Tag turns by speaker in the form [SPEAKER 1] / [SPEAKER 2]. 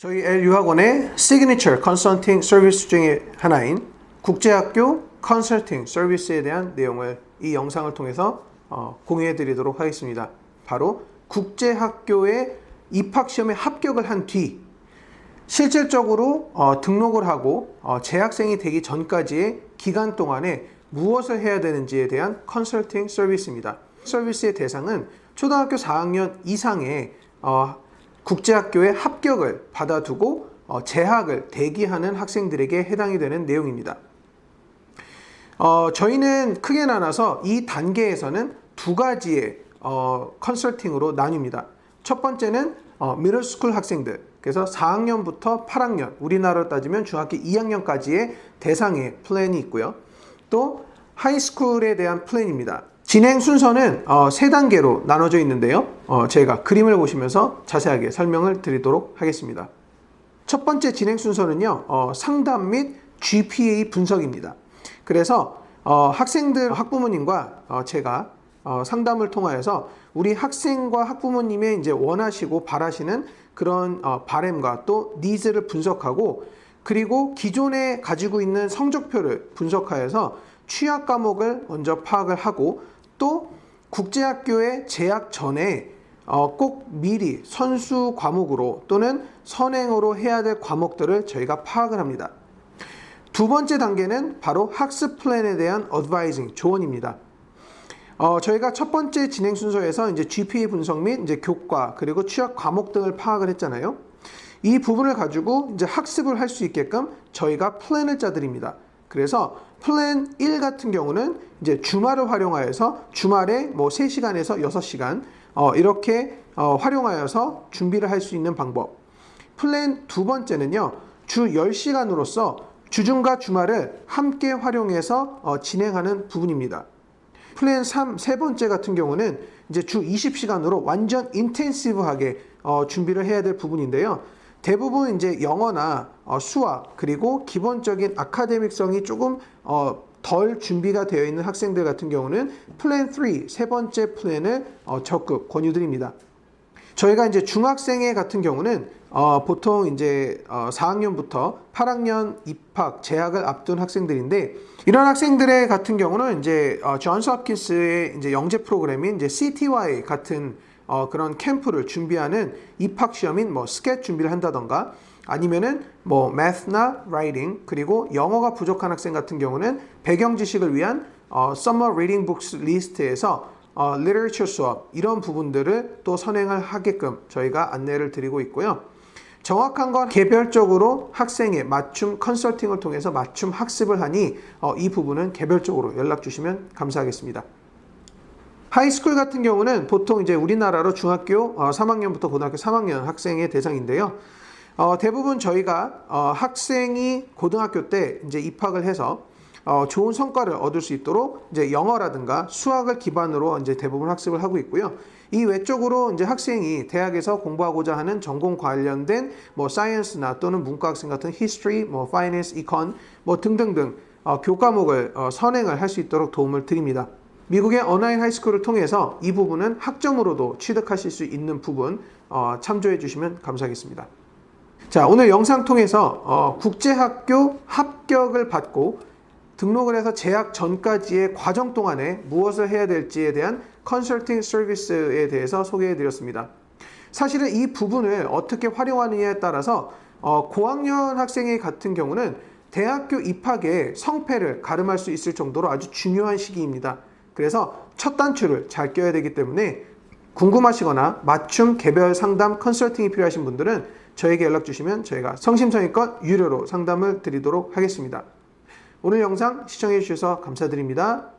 [SPEAKER 1] 저희 L 유학원의 시그니처 컨설팅 서비스 중에 하나인 국제학교 컨설팅 서비스에 대한 내용을 이 영상을 통해서 어, 공유해 드리도록 하겠습니다. 바로 국제학교에 입학시험에 합격을 한 뒤 실질적으로 어, 등록을 하고 어, 재학생이 되기 전까지의 기간 동안에 무엇을 해야 되는지에 대한 컨설팅 서비스입니다. 서비스의 대상은 초등학교 4학년 이상의 어, 국제학교에 합격을 받아두고 어, 재학을 대기하는 학생들에게 해당이 되는 내용입니다. 어, 저희는 크게 나눠서 이 단계에서는 두 가지의 어, 컨설팅으로 나뉩니다. 첫 번째는 어, 미들스쿨 학생들, 그래서 4학년부터 8학년, 우리나라로 따지면 중학교 2학년까지의 대상의 플랜이 있고요. 또 하이스쿨에 대한 플랜입니다. 진행 순서는 어, 세 단계로 나눠져 있는데요. 어, 제가 그림을 보시면서 자세하게 설명을 드리도록 하겠습니다. 첫 번째 진행 순서는요, 어, 상담 및 GPA 분석입니다. 그래서 어, 학생들 학부모님과 어, 제가 어, 상담을 통하여서 우리 학생과 학부모님의 이제 원하시고 바라시는 그런 어, 바램과 또 니즈를 분석하고 그리고 기존에 가지고 있는 성적표를 분석하여서 취약 과목을 먼저 파악을 하고 또 국제학교에 재학 전에 어, 꼭 미리 선수 과목으로 또는 선행으로 해야 될 과목들을 저희가 파악을 합니다. 두 번째 단계는 바로 학습 플랜에 대한 어드바이징, 조언입니다. 어, 저희가 첫 번째 진행 순서에서 이제 GPA 분석 및 이제 교과 그리고 취약 과목 등을 파악을 했잖아요. 이 부분을 가지고 이제 학습을 할 수 있게끔 저희가 플랜을 짜드립니다. 그래서 플랜 1 같은 경우는 이제 주말을 활용하여서 주말에 뭐 3시간에서 6시간 어, 이렇게 어, 활용하여서 준비를 할 수 있는 방법. 플랜 두 번째는요. 주 10시간으로서 주중과 주말을 함께 활용해서 어, 진행하는 부분입니다. 플랜 3, 세 번째 같은 경우는 이제 주 20시간으로 완전 인텐시브하게 어, 준비를 해야 될 부분인데요. 대부분 이제 영어나 어, 수학 그리고 기본적인 아카데믹성이 조금 어, 덜 준비가 되어 있는 학생들 같은 경우는 플랜 3, 세 번째 플랜을 어, 적극 권유드립니다. 저희가 이제 중학생회 같은 경우는 어, 보통 이제 어, 4학년부터 8학년 입학 재학을 앞둔 학생들인데 이런 학생들의 같은 경우는 이제 어, 존스 홉킨스의 이제 영재 프로그램인 이제 CTY 같은 어, 그런 캠프를 준비하는 입학 시험인 뭐 스켓 준비를 한다던가 아니면은 뭐 math나 writing 그리고 영어가 부족한 학생 같은 경우는 배경 지식을 위한 어, summer reading books 리스트에서 어, literature 수업 이런 부분들을 또 선행을 하게끔 저희가 안내를 드리고 있고요. 정확한 건 개별적으로 학생의 맞춤 컨설팅을 통해서 맞춤 학습을 하니 어, 이 부분은 개별적으로 연락 주시면 감사하겠습니다. 하이스쿨 같은 경우는 보통 이제 우리나라로 중학교 어, 3학년부터 고등학교 3학년 학생의 대상인데요. 어, 대부분 저희가 어, 학생이 고등학교 때 이제 입학을 해서 어, 좋은 성과를 얻을 수 있도록 이제 영어라든가 수학을 기반으로 이제 대부분 학습을 하고 있고요. 이 외적으로 이제 학생이 대학에서 공부하고자 하는 전공 관련된 뭐 사이언스나 또는 문과 학생 같은 history, 뭐 finance, econ 뭐 등등등 어, 교과목을 어, 선행을 할 수 있도록 도움을 드립니다. 미국의 어나인 하이스쿨을 통해서 이 부분은 학점으로도 취득하실 수 있는 부분 어, 참조해 주시면 감사하겠습니다. 자, 오늘 영상 통해서 어, 국제학교 합격을 받고 등록을 해서 재학 전까지의 과정 동안에 무엇을 해야 될지에 대한 컨설팅 서비스에 대해서 소개해 드렸습니다. 사실은 이 부분을 어떻게 활용하느냐에 따라서 어, 고학년 학생의 같은 경우는 대학교 입학의 성패를 가름할 수 있을 정도로 아주 중요한 시기입니다. 그래서 첫 단추를 잘 껴야 되기 때문에 궁금하시거나 맞춤 개별 상담 컨설팅이 필요하신 분들은 저에게 연락 주시면 저희가 성심성의껏 유료로 상담을 드리도록 하겠습니다. 오늘 영상 시청해 주셔서 감사드립니다.